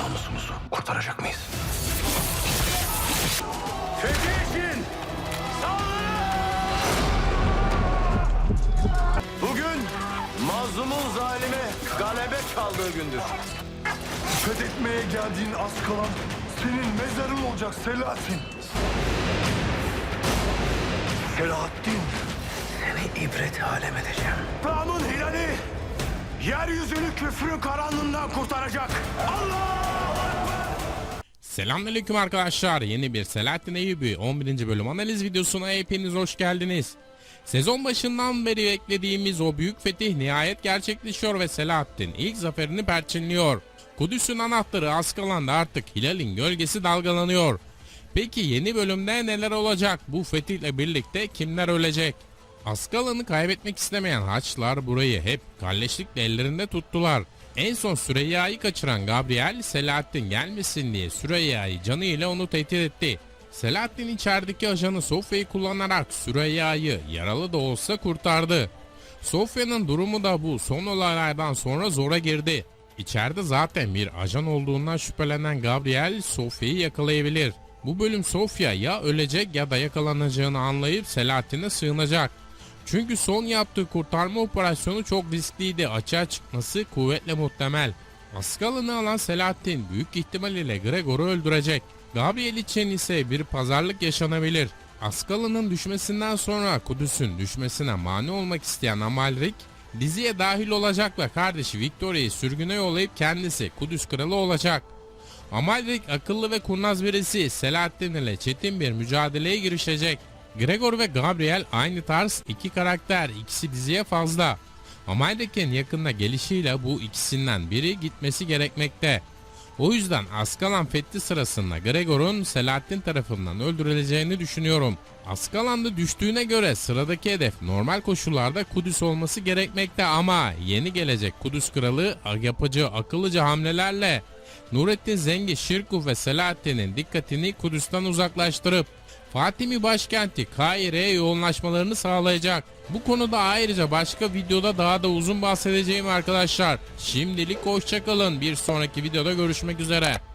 Namusumuzu kurtaracak mıyız? Fethiye'sin! Bugün mazlumun zalime galebe çaldığı gündür. Fethetmeye geldiğin az kalan senin mezarın olacak Selahattin. Selahattin. Seni ibret alem edeceğim. İslam'ın hilali yeryüzünü küfrün karanlığından kurtaracak. Selamünaleyküm arkadaşlar. Yeni bir Selahattin Eyyubi 11. bölüm analiz videosuna hepiniz hoş geldiniz. Sezon başından beri beklediğimiz o büyük fetih nihayet gerçekleşiyor ve Selahattin ilk zaferini perçinliyor. Kudüs'ün anahtarı Askalan'da artık Hilal'in gölgesi dalgalanıyor. Peki yeni bölümde neler olacak? Bu fetihle birlikte kimler ölecek? Askalan'ı kaybetmek istemeyen Haçlılar burayı hep kalleşlikle ellerinde tuttular. En son Süreyya'yı kaçıran Gabriel, Selahattin gelmesin diye Süreyya'yı canıyla onu tehdit etti. Selahattin içerideki ajanı Sofya'yı kullanarak Süreyya'yı yaralı da olsa kurtardı. Sofya'nın durumu da bu son olaylardan sonra zora girdi. İçeride zaten bir ajan olduğundan şüphelenen Gabriel Sofya'yı yakalayabilir. Bu bölüm Sofya ya ölecek ya da yakalanacağını anlayıp Selahattin'e sığınacak. Çünkü son yaptığı kurtarma operasyonu çok riskliydi. Açığa çıkması kuvvetle muhtemel. Askalını alan Selahattin büyük ihtimal ile Gregor'u öldürecek. Gabriel için ise bir pazarlık yaşanabilir. Askalı'nın düşmesinden sonra Kudüs'ün düşmesine mani olmak isteyen Amalrik diziye dahil olacak ve kardeşi Victoria'yı sürgüne yollayıp kendisi Kudüs kralı olacak. Amalrik akıllı ve kurnaz birisi Selahattin ile çetin bir mücadeleye girişecek. Gregor ve Gabriel aynı tarz iki karakter ikisi diziye fazla. Amalrik'in yakında gelişiyle bu ikisinden biri gitmesi gerekmekte. O yüzden Askalan fethi sırasında Gregor'un Selahattin tarafından öldürüleceğini düşünüyorum. Askalan'da düştüğüne göre sıradaki hedef normal koşullarda Kudüs olması gerekmekte ama yeni gelecek Kudüs kralı yapacağı akıllıca hamlelerle Nurettin Zengi, Şirkuh ve Selahattin'in dikkatini Kudüs'ten uzaklaştırıp Fatimi başkenti Kahire'ye yoğunlaşmalarını sağlayacak. Bu konuda ayrıca başka videoda daha da uzun bahsedeceğim arkadaşlar. Şimdilik hoşçakalın. Bir sonraki videoda görüşmek üzere.